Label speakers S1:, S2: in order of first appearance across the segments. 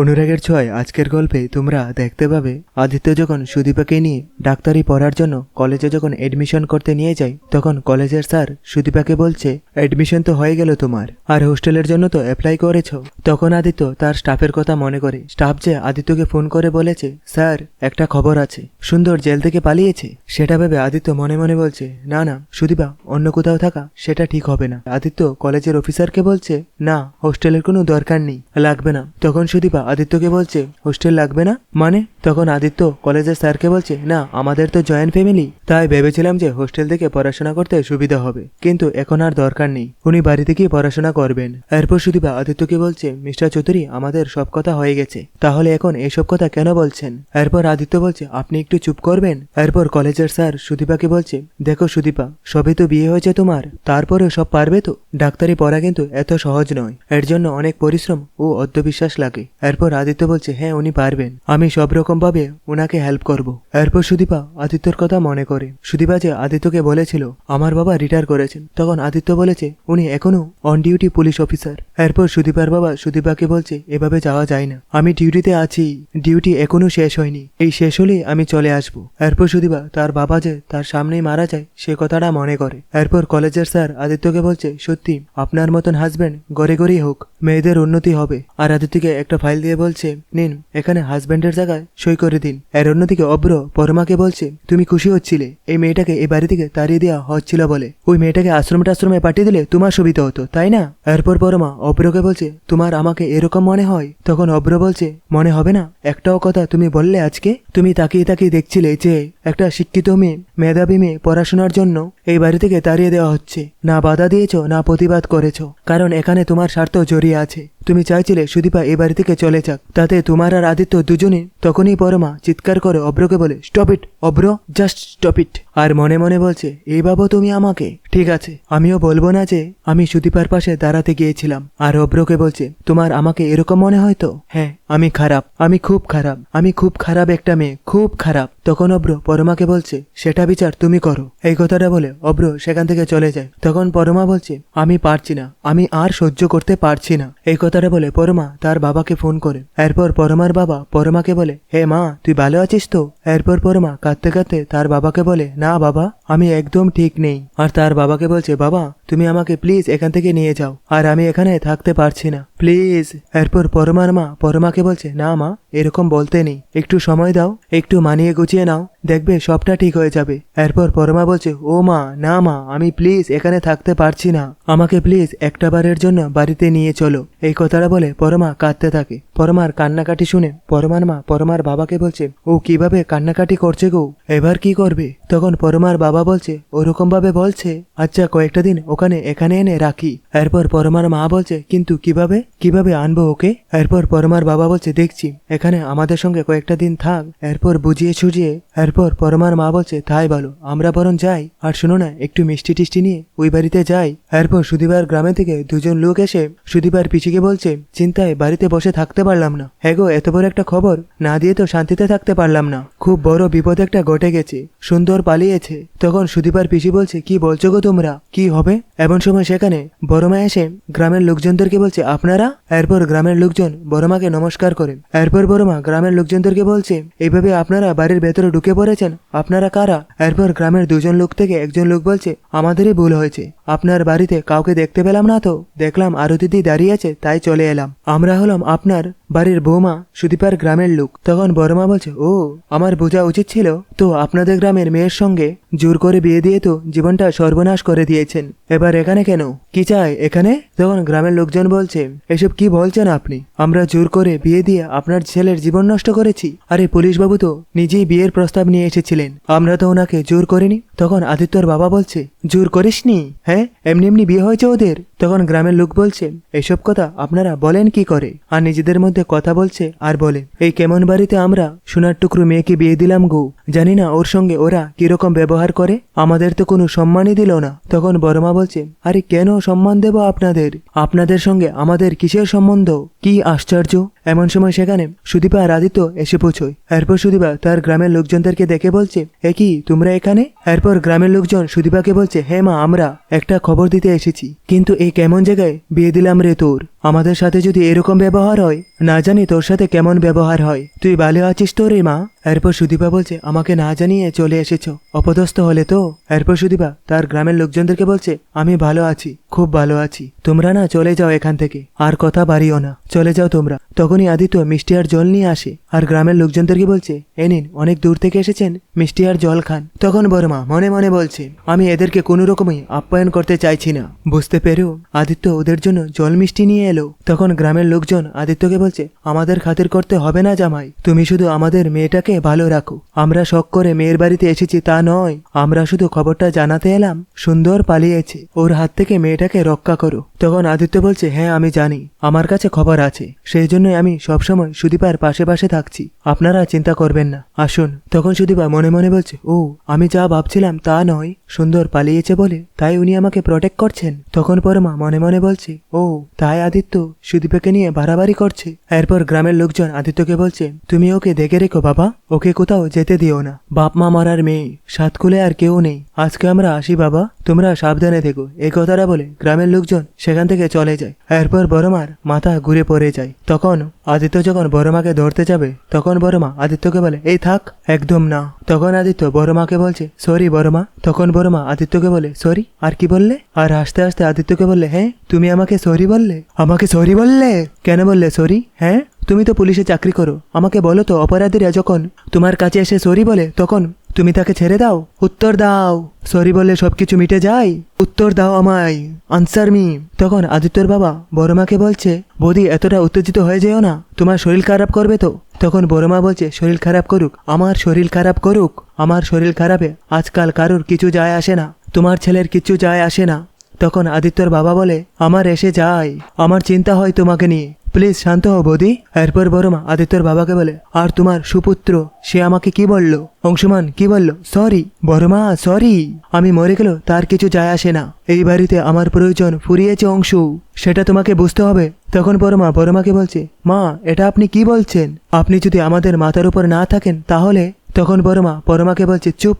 S1: অনুরাগের ছয় আজকের গল্পে তোমরা দেখতে পাবে, আদিত্য যখন সুদীপাকে নিয়ে ডাক্তারি পড়ার জন্য কলেজে যখন এডমিশন করতে নিয়ে যায়, তখন কলেজের স্যার সুদীপাকে বলছে এডমিশন তো হয়ে গেল তোমার, আর হোস্টেলের জন্য তো অ্যাপ্লাই করেছ। তখন আদিত্য তার স্টাফের কথা মনে করে, স্টাফ যে আদিত্যকে ফোন করে বলেছে, স্যার, একটা খবর আছে, সুন্দর জেল থেকে পালিয়েছে। সেটা ভেবে আদিত্য মনে মনে বলছে, না না, সুদীপা, অন্য কোথাও থাকা, সেটা ঠিক হবে না। আদিত্য কলেজের অফিসারকে বলছে, না, হোস্টেলের কোনো দরকার নেই, লাগবে না। তখন সুদীপা আদিত্যকে বলছে, হোস্টেল লাগবে না? মানে? তখন আদিত্য কলেজের স্যারকে বলছে, না, আমাদের তো জয়েন্ট ফ্যামিলি। তাই ভেবেছিলাম যে হোস্টেল থেকে পড়াশোনা করতে সুবিধা হবে, কিন্তু এখন আর দরকার নেই। উনি বাড়ি থেকেই পড়াশোনা করবেন। এরপর সুদীপা আদিত্যকে বলছে, মিস্টার চৌধুরী, আমাদের সব কথা হয়ে গেছে। তাহলে এখন এসব কথা কেন বলছেন? এরপর আদিত্য বলছে, আপনি একটু চুপ করবেন। এরপর কলেজের স্যার সুদীপাকে বলছে, দেখো সুদীপা, সবে তো বিয়ে হয়েছে তোমার, তারপরেও সব পারবে তো? ডাক্তারি পড়া কিন্তু এত সহজ নয়। এর জন্য অনেক পরিশ্রম ও অধ্যবিশ্বাস লাগে। এরপর আদিত্য বলছে হ্যাঁ উনি পারবেন। আমি সব রকম ভাবে ওনাকে হেল্প করব। এরপর সুদীপা আদিত্যর কথা মনে করে। সুদীপা যে আদিত্যকে বলেছিল, আমার বাবা রিটায়ার করেছেন। তখন আদিত্য বলেছে, উনি এখনও অন ডিউটি পুলিশ অফিসার এরপর সুদীপার বাবা সুদীপাকে বলছে, এভাবে যাওয়া যায় না। আমি ডিউটিতে আছি। ডিউটি এখনও শেষ হয়নি। এই শেষ হলেই আমি চলে আসব। এরপর সুদীপা তার বাবা যে তার সামনেই মারা যায়, সে কথাটা মনে করে। এরপর কলেজের স্যার আদিত্যকে বলছে, সত্যি, আপনার মতন হাজবেন্ড গড়ে গড়েই হোক। মেয়েদের উন্নতি হবে। আর আদিত্যকে একটা ফাইল দিয়ে বলছে, নিন, এখানে হাজবেন্ডের জায়গায় সই করে দিন। এর অন্যদিকে অব্র পরমাকে বলছে, তুমি খুশি হচ্ছিলে, এই মেয়েটাকে এই বাড়ি থেকে তাড়িয়ে দেওয়া হচ্ছিল বলে। ওই মেয়েটাকে আশ্রম টাশ্রমে পাঠিয়ে দিলে তোমার সুবিধা হতো, তাই না? এরপর পরমা অব্রকে বলছে, তোমার আমাকে এরকম মনে হয়? তখন অব্র বলছে, মনে হবে না, একটাও কথা তুমি বললে আজকে, তুমি তাকিয়ে তাকিয়ে দেখছিলে যে একটা শিক্ষিত মেয়ে, মেধাবী মেয়ে পড়াশোনার জন্য এই বাড়ি থেকে তাড়িয়ে দেওয়া হচ্ছে। না বাধা দিয়েছ, না প্রতিবাদ করেছ, কারণ এখানে তোমার স্বার্থ জড়িয়ে আছে। তুমি চাইছিলে সুদীপা এ বাড়ি থেকে চলে যাক। তাতে তোমার আর আদিত্য দুজনে তখনই পরমা চিৎকার করে অব্রকে বলে স্টপ ইট অব্র জাস্ট স্টপ ইট আর মনে মনে বলছে, এই বাবু তুমি আমাকে। ঠিক আছে। আমিও বলব না যে আমি সুদীপার পাশে দাঁড়াতে গিয়েছিলাম। আর অব্রকে বলছে, তোমার আমাকে এরকম মনে হয় তো? হ্যাঁ আমি খারাপ। আমি খুব খারাপ। আমি খুব খারাপ একটা মেয়ে, খুব খারাপ। তখন অব্র পরমাকে বলছে, সেটা বিচার তুমি করো। এই কথাটা বলে অব্র সেখান থেকে চলে যায়। তখন পরমা বলছে, আমি পারছি না। আমি আর সহ্য করতে পারছি না। এই কথাটা বলে পরমা তার বাবাকে ফোন করে। এরপর পরমার বাবা পরমাকে বলে, হে মা, তুই ভালো আছিস তো? এরপর পরমা কাঁদতে কাঁদতে তার বাবাকে বলে, না বাবা। আমি একদম ঠিক নেই। আর তার বাবাকে বলছে, বাবা, তুমি আমাকে প্লিজ এখান থেকে নিয়ে যাও। আর আমি এখানে থাকতে পারছি না। প্লিজ এরপর পরমার মা পরমাকে বলছে, না মা, এরকম বলতে নেই। একটু সময় দাও, একটু মানিয়ে গুছিয়ে নাও। দেখবে সবটা ঠিক হয়ে যাবে। এরপর পরমা বলছে, ও মা, না মা, আমি প্লিজ এখানে থাকতে পারছি না। আমাকে প্লিজ একটা বারের জন্য বাড়িতে নিয়ে চলো। এই কথাটা বলে পরমা কাঁদতে থাকে। পরমার কান্নাকাটি শুনে পরমার মা পরমার বাবাকে বলছে, ও কীভাবে কান্নাকাটি করছে গো? এবার কি করবে? তখন পরমার বাবা বলছে ওরকম ভাবে বলছে? আচ্ছা কয়েকটা দিন ওখানে, এখানে এনে রাখি। এরপর পরমার মা বলছে, কিন্তু কীভাবে? কীভাবে আনব ওকে? এরপর পরমার বাবা বলছে, দেখছি, এখানে আমাদের সঙ্গে কয়েকটা দিন থাক। এরপর বুঝিয়ে সুঝিয়ে, এরপর পরমার মা বলছে, তাই বলো, আমরা বরং যাই। আর শুনো না, একটু মিষ্টি টিষ্টি নিয়ে ওই বাড়িতে যাই। এরপর সুদীপার গ্রামে থেকে দুজন লোক এসে সুদীপার পিছিকে বলছে, চিন্তায় বাড়িতে বসে থাকতে পারলাম না। হ্যাঁ গো এত বড় একটা খবর, না দিয়ে তো শান্তিতে থাকতে পারলাম না। খুব বড় বিপদ একটা ঘটে গেছে। সুন্দর পালিয়েছে। তখন সুদীপার পিসি বলছে, কি বলছো গো তোমরা? কি হবে? এমন সময় সেখানে বড়মা এসে গ্রামের লোকজনদেরকে বলছে, আপনারা? এরপর গ্রামের লোকজন বড়মাকে নমস্কার করে। এরপর বড়মা গ্রামের লোকজনদেরকে বলছে এইভাবে আপনারা বাড়ির ভেতরে ঢুকে পড়েছেন? আপনারা কারা? এরপর গ্রামের দুজন লোক থেকে একজন লোক বলছে, আমাদেরই ভুল হয়েছে। আপনার বাড়িতে কাউকে দেখতে পেলাম না তো? দেখলাম আরও দিদি দাঁড়িয়ে আছে, তাই চলে এলাম। আমরা হলাম আপনার বাড়ির বৌমা, সুদীপার গ্রামের লোক। তখন বড়মা বলছে, ও, আমার বোঝা উচিত ছিল। তো আপনাদের গ্রামের মেয়ের সঙ্গে জোর করে বিয়ে দিয়ে তো জীবনটা সর্বনাশ করে দিয়েছেন। এবার এখানে কেন? কি চাই এখানে? তখন গ্রামের লোকজন বলছে, এসব কি বলছেন আপনি? আমরা জোর করে বিয়ে দিয়ে আপনার ছেলের জীবন নষ্ট করেছি। আরে পুলিশবাবু তো নিজেই বিয়ের প্রস্তাব নিয়ে এসেছিলেন। আমরা তো ওনাকে জোর করিনি। তখন আদিত্যর বাবা বলছে, জোর করিসনি? হ্যাঁ? এমনি এমনি বিয়ে হয়েছে ওদের? তখন গ্রামের লোক বলছে, এসব কথা আপনারা বলেন কি করে? আর নিজেদের মধ্যে কথা বলছে আর বলে, এই কেমন বাড়িতে আমরা সোনার টুকরো মেয়েকে বিয়ে দিলাম গো, জানি না ওর সঙ্গে ওরা কীরকম ব্যবহার করে, আমাদের তো কোনো সম্মানই দিল না। তখন বড়মা বলছে, আরে কেন সম্মান দেব আপনাদের? আপনাদের সঙ্গে আমাদের কিসের সম্বন্ধ? কি আশ্চর্য! এমন সময় সেখানে সুদীপা আর আদিত্য এসে পৌঁছয়। এরপর সুদীপা তার গ্রামের লোকজনদেরকে দেখে বলছে, এ কি, তোমরা এখানে? এরপর গ্রামের লোকজন সুদীপাকে বলছে হে মা, আমরা একটা খবর দিতে এসেছি। কিন্তু এই কেমন জায়গায় বিয়ে দিলাম রে তোর? আমাদের সাথে যদি এরকম ব্যবহার হয় না জানি তোর সাথে কেমন ব্যবহার হয়। তুই ভালো আছিস তো রে মা? এরপর সুদীপা বলছে, আমাকে না জানিয়ে চলে এসেছ। অপদস্থ হলে তো? এরপর সুদীপা তার গ্রামের লোকজনদেরকে বলছে, আমি ভালো আছি, খুব ভালো আছি। তোমরা না চলে যাও এখান থেকে, আর কথা বাড়িও না। চলে যাও তোমরা। তখনই আদিত্য মিষ্টি আর জল নিয়ে আসে, আর গ্রামের লোকজনদেরকে বলছে, এ নিন, অনেক দূর থেকে এসেছেন, মিষ্টি আর জল খান। তখন বর্মা মনে মনে বলছে, আমি এদেরকে কোনো রকমই আপ্যায়ন করতে চাইছি না। বুঝতে পেরেও আদিত্য ওদের জন্য জল মিষ্টি নিয়ে এলো। তখন গ্রামের লোকজন আদিত্যকে বলছে, আমাদের খাতির করতে হবে না জামাই। তুমি শুধু আমাদের মেয়েটাকে ভালো রাখো। আমরা শখ করে মেয়ের বাড়িতে এসেছি তা নয়। আমরা শুধু খবরটা জানাতে এলাম। সুন্দর পালিয়েছে। ওর হাত থেকে মেয়েটাকে রক্ষা করো। তখন আদিত্য বলছে হ্যাঁ আমি জানি। আমার কাছে খবর আছে। সেই জন্যই আমি সবসময় সুদীপার পাশে পাশে থাকছি। আপনারা চিন্তা করবেন না। আসুন। তখন সুদীপা মনে মনে বলছে, ও, আমি যা ভাবছিলাম তা নয়। সুন্দর পালিয়েছে বলে তাই উনি আমাকে প্রটেক্ট করছেন। তখন পরমা মনে মনে বলছে, ও, তাই আদিত্য সুদীপাকে নিয়ে বাড়াবাড়ি করছে। এরপর গ্রামের লোকজন আদিত্যকে বলছে, তুমি ওকে দেখে রেখো, বাবা। ওকে কোথাও যেতে দিও না। বাপ মা মারার মেয়ে, সাত খুলে আর কেউ নেই। আজকে আমরা আসি, বাবা। তোমরা সাবধানে থেকো। এই কথাটা বলে গ্রামের লোকজন সেখান থেকে চলে যায়। এরপর বড়মার মাথা ঘুরে পড়ে যায়। তখন আদিত্য যখন বড়মাকে ধরতে যাবে, তখন বড়মা আদিত্যকে বলে, এই থাক, একদম না। তখন আদিত্য বড়মাকে বলছে, সরি, বড়মা। তখন বড়মা আদিত্যকে বলে, সরি? আর কি বললে? আর আস্তে আস্তে আদিত্যকে বললে হ্যাঁ তুমি আমাকে সরি বললে? আমাকে সরি বললে? কেন বললে সরি? হ্যাঁ তুমি তো পুলিশে চাকরি করো। আমাকে বলো তো, অপরাধীরা যখন তোমার কাছে এসে সরি বলে, তখন তুমি তাকে ছেড়ে দাও? উত্তর দাও। সরি বললে সবকিছু মিটে যায়? উত্তর দাও আমায়। আনসার মি তখন আদিত্যর বাবা বড়মাকে বলছে, বৌদি, এতটা উত্তেজিত হয়ে যেও না। তোমার শরীর খারাপ করবে তো? তখন বড়মা বলছে, শরীর খারাপ করুক। আমার শরীর খারাপ করুক। আমার শরীর খারাপে। আজকাল কারোর কিছু যায় আসে না। তোমার ছেলের কিছু যায় আসে না। তখন আদিত্যর বাবা বলে, আমার এসে যায়। আমার চিন্তা হয় তোমাকে নিয়ে। প্লিজ শান্ত হও, বৌদি। এরপর বড়মা আদিত্যর বাবাকে বলে, আর তোমার সুপুত্র, সে আমাকে কি বলল? অংশমান, কি বলল? সরি, বড়মা, সরি। আমি মরে গেল তার কিছু যায় আসে না। এই বাড়িতে আমার প্রয়োজন ফুরিয়েছে, অংশ। সেটা তোমাকে বুঝতে হবে। তখন বড়মা, বড়মাকে বলছে, মা, এটা আপনি কি বলছেন? আপনি যদি আমাদের মাথার উপর না থাকেন তাহলে? তখন বড়মা পরমাকে বলছে, চুপ।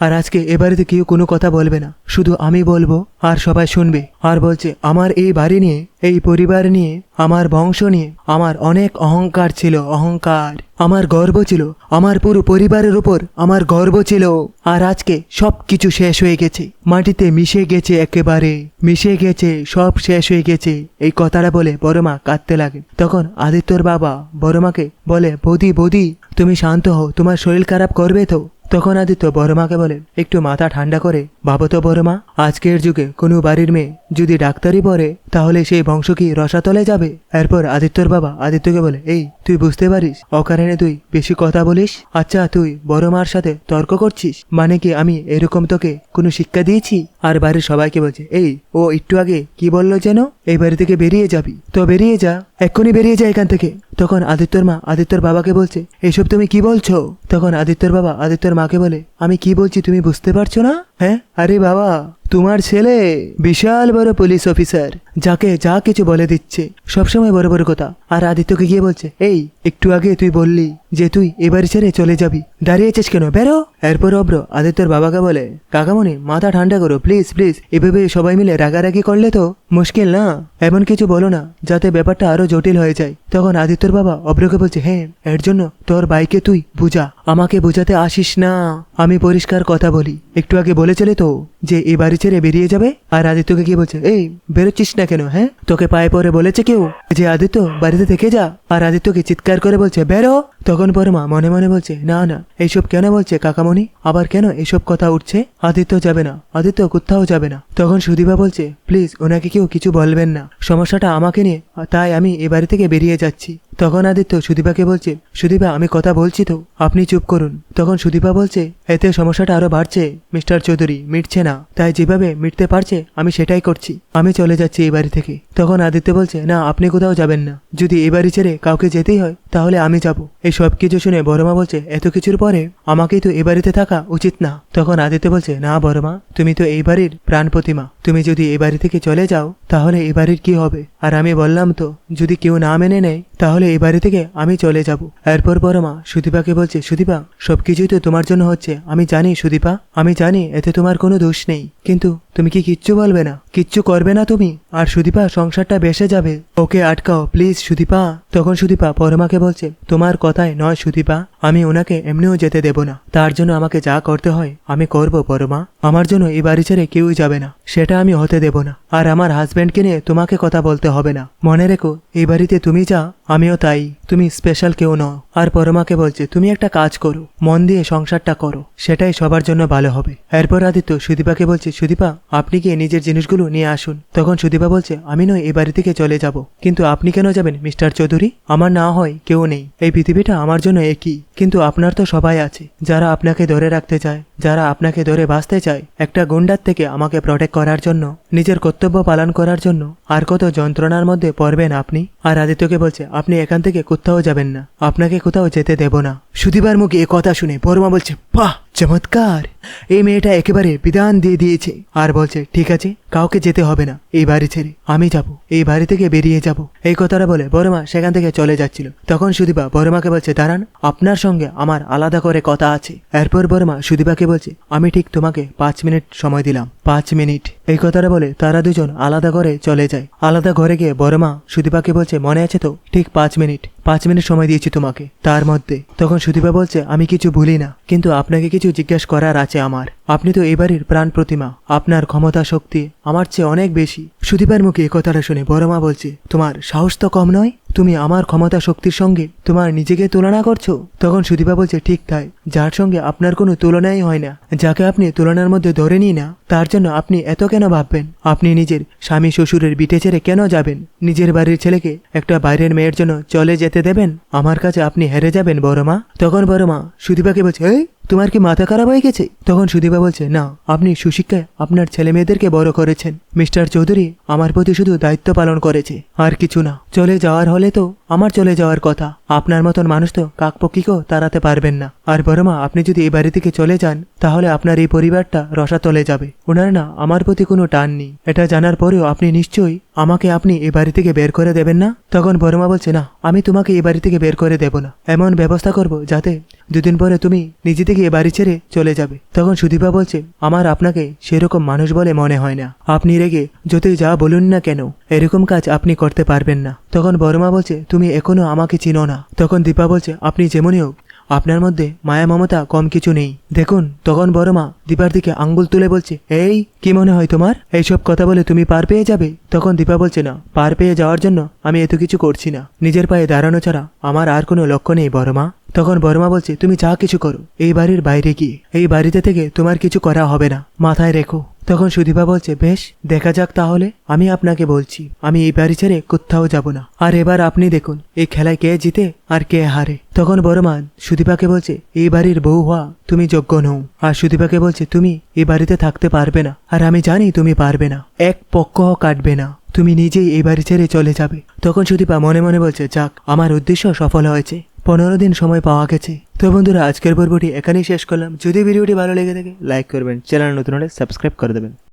S1: আর আজকে এ বাড়িতে কেউ কোনো কথা বলবে না। শুধু আমি বলব, আর সবাই শুনবে। আর বলছে, আমার এই বাড়ি নিয়ে, এই পরিবার নিয়ে, আমার বংশ নিয়ে, আমার অনেক অহংকার ছিল, অহংকার। আমার গর্ব ছিল, আমার পুরো পরিবারের উপর আমার গর্ব ছিল। আর আজকে সব কিছু শেষ হয়ে গেছে। মাটিতে মিশে গেছে একেবারে। মিশে গেছে, সব শেষ হয়ে গেছে। এই কথাটা বলে বড়মা কাঁদতে লাগে। তখন আদিত্যর বাবা বড়মাকে বলে, বৌদি বৌদি, তুমি শান্ত হও, তোমার শরীর খারাপ করবে তো? তখন আদিত্য বড়মাকে বলে, একটু মাথা ঠান্ডা করে ভাবো তো বড়মা, আজকের যুগে কোনো বাড়ির মেয়ে যদি ডাক্তারি পড়ে, তাহলে সেই বংশ কি রসাতলে যাবে? এরপর আদিত্যর বাবা আদিত্যকে বলে, এই তুই বুঝতে পারিস? অকারণে তুই বেশি কথা বলিস? আচ্ছা তুই বড় মার সাথে তর্ক করছিস? মানে কি আমি এরকম তোকে কোনো শিক্ষা দিয়েছি? আর বাড়ির সবাইকে বলছে, এই, ও একটু আগে কি বলল যেন? এই বাড়ি থেকে বেরিয়ে যাবি। তো বেরিয়ে যা, এক্ষুনি বেরিয়ে যা এখান থেকে। তখন আদিত্যর মা আদিত্যর বাবাকে বলছে এইসব তুমি কি বলছো? তখন আদিত্যর বাবা আদিত্যর মাকে বলে, আমি কি বলছি তুমি বুঝতে পারছ না? হ্যাঁ? আরে বাবা তোমার ছেলে বিশাল বড় পুলিশ অফিসার যাকে যা কিছু বলে দিচ্ছে, সবসময় বড় বড় কথা। আর আদিত্যকে গিয়ে বলছে, এই, একটু আগে তুই বললি যে তুই এবারে ছেড়ে চলে যাবি। দাঁড়িয়েছিস কেন? বেরো। এরপর অব্র আদিত্যর বাবাকে বলে, কাকামণি, মাথা ঠান্ডা করো প্লিজ প্লিজ এভাবে সবাই মিলে রাগারাগি করলে তো মুশকিল না? এমন কিছু বলো না, যাতে ব্যাপারটা আরও জটিল হয়ে যায়। তখন আদিত্যর বাবা অব্রকে বলছে হ্যাঁ এর জন্য তোর বাইকে তুই বুঝা। আমাকে বুঝাতে আসিস না। আমি পরিষ্কার কথা বলি। একটু আগে বলেছিলে তো যে এই বাড়ি ছেড়ে বেরিয়ে যাবে? আর আদিত্যকে কি বলছে, এই, বেরোচ্ছিস না কেন হ্যাঁ? তোকে পায়ে পরে বলেছে কেউ যে, আদিত্য বাড়িতে থেকে যা। আর আদিত্যকে চিৎকার করে বলছে, বেরো! তখন পরমা মনে মনে বলছে, না না এইসব কেন বলছে কাকামণি? আবার কেন এসব কথা উঠছে? আদিত্য যাবে না, আদিত্য কোথাও যাবে না। তখন সুদীপা বলছে, প্লিজ, ওনাকে কেউ কিছু বলবেন না। সমস্যাটা আমাকে নিয়ে, তাই আমি এ বাড়ি থেকে বেরিয়ে যাচ্ছি। তখন আদিত্য সুদীপাকে বলছে, সুদীপা, আমি কথা বলছি তো, আপনি চুপ করুন। তখন সুদীপা বলছে, এতে সমস্যাটা আরও বাড়ছে, মিস্টার চৌধুরী, মিটছে না। তাই যেভাবে মিটতে পারছে, আমি সেটাই করছি। আমি চলে যাচ্ছি এই বাড়ি থেকে। তখন আদিত্য বলছে, না, আপনি কোথাও যাবেন না। যদি এই বাড়ি ছেড়ে কাউকে যেতেই হয়, তাহলে আমি যাব। এই সব কিছু শুনে বড়মা বলছে, এত কিছুর পরে আমাকেই তো এ বাড়িতে থাকা উচিত না। তখন আদিত্য বলছে, না বড়মা, তুমি তো এই বাড়ির প্রাণ প্রতিমা তুমি যদি এই বাড়ি থেকে চলে যাও, তাহলে এই বাড়ির কি হবে? আর আমি বললাম তো, যদি কেউ না মেনে নেয়, তাহলে এই বাড়ি থেকে আমি চলে যাব। এরপর বড় মা সুদীপাকে বলছে, সুদীপা, সবকিছুই তো তোমার জন্য হচ্ছে। আমি জানি সুদীপা, আমি জানি এতে তোমার কোনো দোষ নেই। কিন্তু তুমি কি কিচ্ছু বলবে না? কিচ্ছু করবে না তুমি? আর সুদীপা, সংসারটা বেসে যাবে। ওকে আটকাও, প্লিজ সুদীপা। তখন সুদীপা পরমাকে বলছে, তোমার কথায় নয় সুদীপা, আমি ওনাকে এমনিও যেতে দেব না। তার জন্য আমাকে যা করতে হয়, আমি করব পরমা আমার জন্য এই বাড়ি ছেড়ে কেউই যাবে না। সেটা আমি হতে দেব না। আর আমার হাজব্যান্ডকে নিয়ে তোমাকে কথা বলতে হবে না। মনে রেখো, এই বাড়িতে তুমি যা, আমিও তাই। তুমি স্পেশাল কেউ নও। আর পরমাকে বলছে, তুমি একটা কাজ করো, মন দিয়ে সংসারটা করো। সেটাই সবার জন্য ভালো হবে। এরপর আদিত্য সুদীপাকে বলছে, সুদীপা, আপনি গিয়ে নিজের জিনিসগুলো নিয়ে আসুন। তখন সুদীপা বলছে, আমি নয়, এই বাড়ি থেকে চলে যাব। কিন্তু আপনি কেন যাবেন, মিস্টার চৌধুরী? আমার না হয় কেউ নেই। এই পৃথিবীটা আমার জন্য একই। কিন্তু আপনার তো সবাই আছে, যারা আপনাকে ধরে রাখতে চায়, যারা আপনাকে ধরে বাঁচতে চায়, একটা গুন্ডার থেকে আমাকে প্রটেক্ট করার জন্য নিজের কর্তব্য পালন করার জন্য আর কত যন্ত্রণার মধ্যে পড়বেন আপনি? আর আদিত্যকে বলছে, আপনি এখান থেকে কোথাও যাবেন না, আপনাকে কোথাও যেতে দেব না। সুদীপার মুখে এ কথা শুনে পরমা বলছে, বাহ! চমৎকার। এই মেয়েটা একেবারে বিধান দিয়ে দিয়েছে। আর বলছে, ঠিক আছে, কাউকে যেতে হবে না। এই বাড়ি ছেড়ে আমি যাব। এই বাড়ি থেকে বেরিয়ে যাব। এই কথাটা বলে বড়মা সেখান থেকে চলে যাচ্ছিল। তখন সুদীপা বড়মাকে বলছে, দাঁড়ান, আপনার সঙ্গে আমার আলাদা করে কথা আছে। এরপর বড়মা সুদীপাকে বলছে, আমি ঠিক তোমাকে পাঁচ মিনিট সময় দিলাম। পাঁচ মিনিট। এই কথাটা বলে তারা দুজন আলাদা ঘরে চলে যায়। আলাদা ঘরে গিয়ে বড়মা সুদীপাকে বলছে, মনে আছে তো? ঠিক পাঁচ মিনিট। পাঁচ মিনিট সময় দিয়েছি তোমাকে। তার মধ্যে তখন সুদীপা বলছে, আমি কিছু ভুলি না, কিন্তু আপনাকে কিছু জিজ্ঞেস করার আছে আমার। আপনি তো এবারের প্রাণ প্রতিমা, আপনার ক্ষমতা শক্তি আমার চেয়ে অনেক বেশি। সুদীপার মুখে এ কথাটা শুনে বড়মা বলছে, তোমার সাহস তো কম নয়? তুমি আমার ক্ষমতা শক্তির সঙ্গে তোমার নিজেকে তুলনা করছ? তখন সুদীপা বলছে, ঠিক তাই। যার সঙ্গে আপনার কোনো তুলনাই হয় না। যাকে আপনি তুলনার মধ্যে ধরে নিই না, তার জন্য আপনি এত কেন ভাববেন? আপনি নিজের স্বামী শ্বশুরের বিটে ছেড়ে কেন যাবেন? নিজের বাড়ির ছেলেকে একটা বাইরের মেয়ের জন্য চলে যেতে দেবেন? আমার কাছে আপনি হেরে যাবেন বড় মা তখন বড় মা সুদীপাকে বলছে, এই তোমার কি মাথা খারাপ হয়ে গেছে? তখন সুদীপা বলছে, না, আপনি সুশিক্ষায় আপনার ছেলে মেয়েদেরকে বড় করেছেন। মিস্টার চৌধুরী আমার প্রতি শুধু দায়িত্ব পালন করেছে, আর কিছু না। চলে যাওয়ার হলে তো আমার চলে যাওয়ার কথা। আপনার মতন মানুষ তো কাকপক্ষীকেও তাড়াতে পারবেন না। আর বড়মা, আপনি যদি এই বাড়ি থেকে চলে যান, তাহলে আপনার এই পরিবারটা রসাতলে যাবে। ওনার না আমার প্রতি কোনো টান নেই। এটা জানার পরেও আপনি নিশ্চয়ই আমাকে আপনি এই বাড়ি থেকে বের করে দেবেন না? তখন বড়মা বলছে, না, আমি তোমাকে এই বাড়ি থেকে বের করে দেব না। এমন ব্যবস্থা করব যাতে দুদিন পরে তুমি নিজে থেকে এ বাড়ি ছেড়ে চলে যাবে। তখন সুদীপা বলছে, আমার আপনাকে সেরকম মানুষ বলে মনে হয় না। আপনি রেগে যতই যা বলুন না কেন, এরকম কাজ আপনি করতে পারবেন না। তখন বড়মা বলছে, তুমি এখনও আমাকে চিনো না। তখন দীপা বলছে, আপনি যেমনই হোক আপনার মধ্যে মায়া মমতা কম কিছু নেই। দেখুন, তখন বড় মা দীপার দিকে আঙ্গুল তুলে বলছে, এই, কি মনে হয় তোমার? এইসব কথা বলে তুমি পার পেয়ে যাবে? তখন দীপা বলছে, না, পার পেয়ে যাওয়ার জন্য আমি এত কিছু করছি না। নিজের পায়ে দাঁড়ানো ছাড়া আমার আর কোনো লক্ষ্য নেই, বড় মা। তখন বড়মা বলছে, তুমি যা কিছু করো, এই বাড়ির বাইরে গিয়ে, এই বাড়িতে থেকে তোমার কিছু করা হবে না। মাথায় রেখো তখন সুদীপা বলছে, বেশ, দেখা যাক তাহলে। আমি আপনাকে বলছি, আমি এই বাড়ি ছেড়ে কোথাও যাব না। আর এবার আপনি দেখুন, এই খেলায় কে জিতে আর কে হারে। তখন বড় মা সুদীপাকে বলছে, এই বাড়ির বউ হওয়া তুমি যোগ্য নও। আর সুদীপাকে বলছে, তুমি এই বাড়িতে থাকতে পারবে না। আর আমি জানি তুমি পারবে না। এক পক্ষ কাটবে না। তুমি নিজেই এই বাড়ি ছেড়ে চলে যাবে। তখন সুদীপা মনে মনে বলছে, যাক, আমার উদ্দেশ্য সফল হয়েছে। পনেরো দিন সময় পাওয়া গেছে। তো বন্ধুরা, আজকের পর্বটি এখানেই শেষ করলাম। যদি ভিডিওটি ভালো লেগে থাকে লাইক করবেন। চ্যানেল নতুন হলে সাবস্ক্রাইব করে দেবেন।